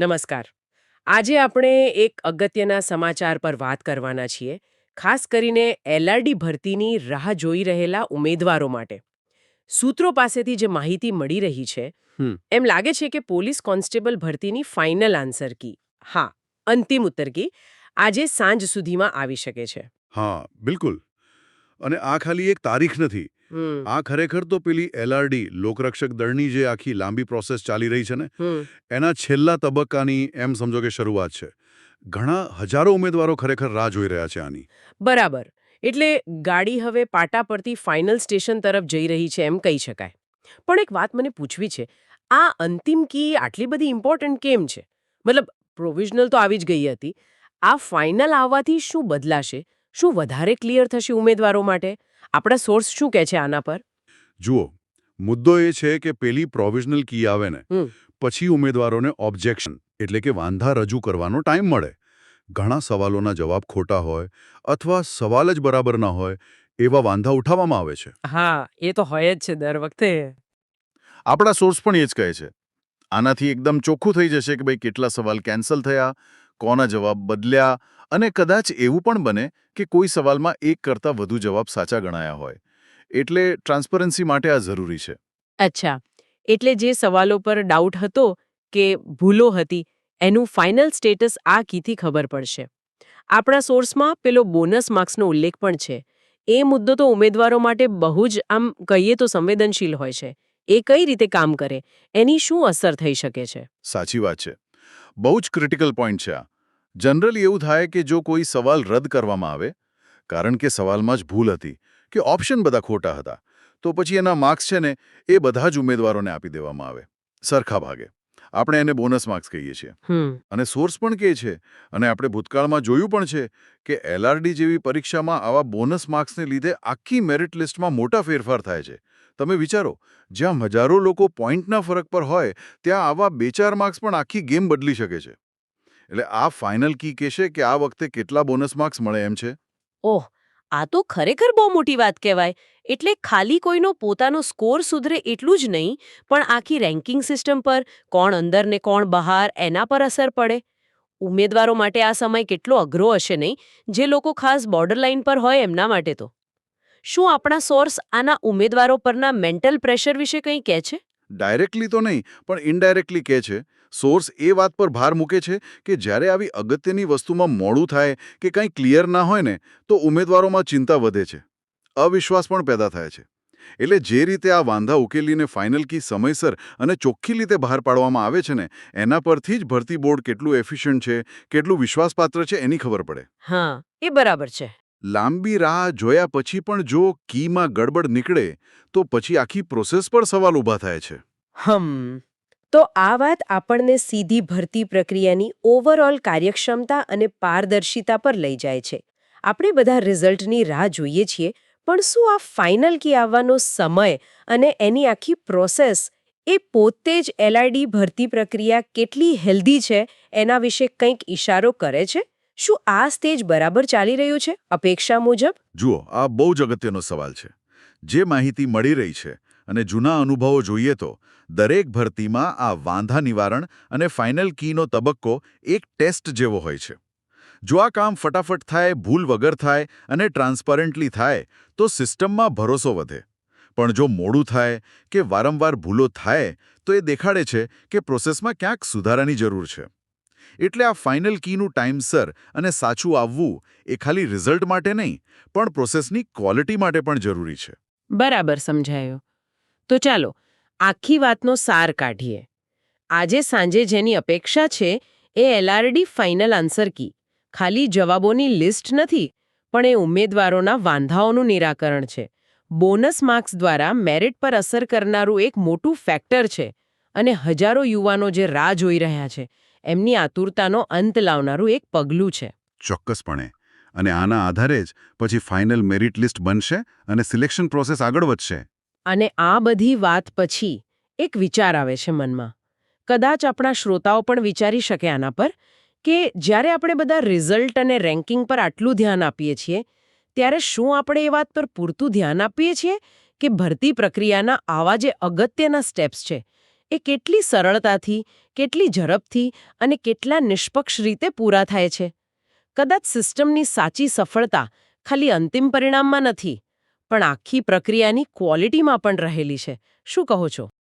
નમસ્કાર. આજે આપણે એક અગત્યના સમાચાર પર વાત કરવાના છીએ ખાસ કરીને એલઆરડી ભરતીની રાહ જોઈ રહેલા ઉમેદવારો માટે. સૂત્રો પાસેથી જે માહિતી મળી રહી છે. એમ લાગે છે કે પોલીસ કોન્સ્ટેબલ ભરતીની ફાઇનલ આન્સર કી. હા અંતિમ ઉત્તર કી. આજે સાંજ સુધીમાં આવી શકે છે. હા બિલકુલ. અને આ ખાલી એક તારીખ નથી. આ ખરેખર તો પેલી એલઆરડી લોકરક્ષક દળની જે આખી લાંબી પ્રોસેસ ચાલી રહી છે ને એના છેલ્લા તબક્કાની એમ સમજો કે શરૂઆત છે. ઘણા હજારો ઉમેદવારો ખરેખર રાહ જોઈ રહ્યા છે આની. બરાબર. એટલે ગાડી હવે પાટા પરથી ફાઇનલ સ્ટેશન તરફ જઈ રહી છે એમ કહી શકાય. પણ એક વાત મને પૂછવી છે આ અંતિમ કી આટલી બધી ઇમ્પોર્ટન્ટ કેમ છે? મતલબ પ્રોવિઝનલ તો આવી જ ગઈ હતી. આ ફાઇનલ આવવાથી શું બદલાશે? શું વધારે ક્લિયર થશે ઉમેદવારો માટે? આપણા સોર્સ શું કહે છે આના પર? જુઓ મુદ્દો એ છે કે પેલી પ્રોવિઝનલ કી આવે ને પછી ઉમેદવારોને ઓબ્જેક્શન એટલે કે વાંધા રજૂ કરવાનો ટાઈમ મળે. ઘણા સવાલોના જવાબ ખોટા હોય અથવા સવાલ જ બરાબર ના હોય એવા વાંધા ઉઠાવવામાં આવે છે. હા એ તો હોય જ છે દર વખતે. આપણા સોર્સ પણ એ જ કહે છે. આનાથી એકદમ ચોખ્ખું થઈ જશે કે ભાઈ કેટલા સવાલ કેન્સલ થયા કોના જવાબ બદલ્યા અને કદાચ એવું પણ બને કે કોઈ સવાલમાં એક કરતાં વધુ જવાબ સાચા ગણાયા હોય. એટલે ટ્રાન્સપરન્સી માટે આ જરૂરી છે. અચ્છા. એટલે જે સવાલો પર ડાઉટ હતો કે ભૂલો હતી એનું ફાઇનલ સ્ટેટસ આ કીથી ખબર પડશે? આપણા સોર્સમાં પેલો બોનસ માર્ક્સનો ઉલ્લેખ પણ છે. એ મુદ્દો તો ઉમેદવારો માટે બહુ જ આમ કહીએ તો સંવેદનશીલ હોય છે. એ કઈ રીતે કામ કરે? એની શું અસર થઈ શકે છે? સાચી વાત છે. બહુ જ ક્રિટિકલ પોઈન્ટ છે આ. જનરલી એવું થાય કે જો કોઈ સવાલ રદ કરવામાં આવે, કારણ કે સવાલમાં જ ભૂલ હતી, કે ઓપ્શન બધા ખોટા હતા, તો પછી એના માર્ક્સ છે ને એ બધા જ ઉમેદવારોને આપી દેવામાં આવે, સરખા ભાગે. આપણે એને બોનસ માર્ક્સ કહીએ છીએ. અને સોર્સ પણ કહે છે અને આપણે ભૂતકાળમાં જોયું પણ છે કે એલઆરડી જેવી પરીક્ષામાં આવા બોનસ માર્ક્સને લીધે આખી મેરિટ લિસ્ટમાં મોટા ફેરફાર થાય છે. તમે વિચારો જ્યાં હજારો લોકો પોઈન્ટના ફરક પર હોય ત્યાં આવા બે ચાર માર્ક્સ પણ આખી ગેમ બદલી શકે છે. એટલે આ ફાઇનલ કી કહેશે કે આ વખતે કેટલા બોનસ માર્ક્સ મળે એમ છે? ઓહ આ તો ખરેખર બહુ મોટી વાત કહેવાય. એટલે ખાલી કોઈનો પોતાનો સ્કોર સુધરે એટલું જ નહીં, પણ આખી રેન્કિંગ સિસ્ટમ પર કોણ અંદર ને કોણ બહાર એના પર અસર પડે. ઉમેદવારો માટે આ સમય કેટલો અઘરો હશે નહીં, જે લોકો ખાસ બોર્ડર લાઇન પર હોય એમના માટે તો. શું આપણા સોર્સ આના ઉમેદવારો પરના મેન્ટલ પ્રેશર વિશે કંઈ કહે છે? ડાયરેક્ટલી તો નહીં, પણ ઇનડાયરેક્ટલી કહે છે. સોર્સ એ વાત પર ભાર મૂકે છે કે જ્યારે આવી અગત્યની વસ્તુમાં મોડું થાય કે કંઈ ક્લિયર ના હોય ને તો ઉમેદવારોમાં ચિંતા વધે છે. અવિશ્વાસ પણ પેદા થાય છે. એટલે જે રીતે આ વાંધા ઉકેલીને ફાઇનલ કી સમયસર અને ચોખ્ખી રીતે બહાર પાડવામાં આવે છે ને એના પરથી જ ભરતી બોર્ડ કેટલું એફિશિયન્ટ છે કેટલું વિશ્વાસપાત્ર છે એની ખબર પડે. હા એ બરાબર છે. લાંબી રાહ જોયા પછી પણ જો કીમાં ગડબડ નીકળે તો પછી આખી પ્રોસેસ પર સવાલ ઊભા થાય છે. હમ. તો આ વાત આપણને સીધી ભરતી પ્રક્રિયાની ઓવરઓલ કાર્યક્ષમતા અને પારદર્શિતા પર લઈ જાય છે. આપણે બધા રિઝલ્ટની રાહ જોઈએ છીએ, પણ શું આ ફાઇનલ કી આવવાનો સમય અને એની આખી પ્રોસેસ એ પોતે જ એલઆઈડી ભરતી પ્રક્રિયા કેટલી હેલ્ધી છે એના વિશે કંઈક ઇશારો કરે છે? શું આ સ્ટેજ બરાબર ચાલી રહ્યું છે? અપેક્ષા મુજબ? જુઓ, આ બહુ જ અગત્યનો સવાલ છે. જે માહિતી મળી રહી છે અને જૂના અનુભવો જોઈએ તો, દરેક ભરતીમાં આ વાંધા નિવારણ અને ફાઇનલ કીનો તબક્કો એક ટેસ્ટ જેવો હોય છે. જો આ કામ ફટાફટ થાય, ભૂલ વગર થાય અને ટ્રાન્સપરન્ટલી થાય, તો સિસ્ટમમાં ભરોસો વધે. પણ જો મોડું થાય કે વારંવાર ભૂલો થાય, તો એ દેખાડે છે કે પ્રોસેસમાં ક્યાંક સુધારાની જરૂર છે. એટલે આ ફાઇનલ કીનું ટાઈમસર અને સાચું આવવું એ ખાલી રિઝલ્ટ માટે નહીં, પણ પ્રોસેસની ક્વોલિટી માટે પણ જરૂરી છે. બરાબર સમજાયો. તો ચાલો, આખી વાતનો સાર કાઢીએ. આજે સાંજે જેની અપેક્ષા છે, એ એલઆરડી ફાઇનલ આન્સર કી. ખાલી જવાબોની લિસ્ટ નથી, પણ એ ઉમેદવારોના વાંધાઓનું નિરાકરણ છે. બોનસ માર્ક્સ દ્વારા મેરિટ પર અસર કરનારું એક મોટું ફેક્ટર છે, અને હજારો યુવાનો જે રાહ જોઈ રહ્યા છે, એમની આતુરતાનો અંત લાવનારું એક પગલું છે. ચોક્કસપણે. અને આના આધારે જ પછી ફાઇનલ મેરિટ લિસ્ટ બનશે અને સિલેક્શન પ્રોસેસ આગળ વધશે. અને આ બધી વાત પછી એક વિચાર આવે છે મનમાં. કદાચ આપણા શ્રોતાઓ પણ વિચારી શકે આના પર કે જ્યારે આપણે બધા રિઝલ્ટ અને રેન્કિંગ પર આટલું ધ્યાન આપીએ છીએ, ત્યારે શું આપણે એ વાત પર પૂરતું ધ્યાન આપીએ છીએ કે ભરતી પ્રક્રિયાના આવા જે અગત્યના સ્ટેપ્સ છે, એ કેટલી સરળતાથી, કેટલી ઝડપથી અને કેટલા નિષ્પક્ષ રીતે પૂરા થાય છે? કદાચ સિસ્ટમની સાચી સફળતા ખાલી અંતિમ પરિણામમાં નથી પણ આખી પ્રક્રિયાની ક્વોલિટીમાં પણ રહેલી છે. શું કહો છો?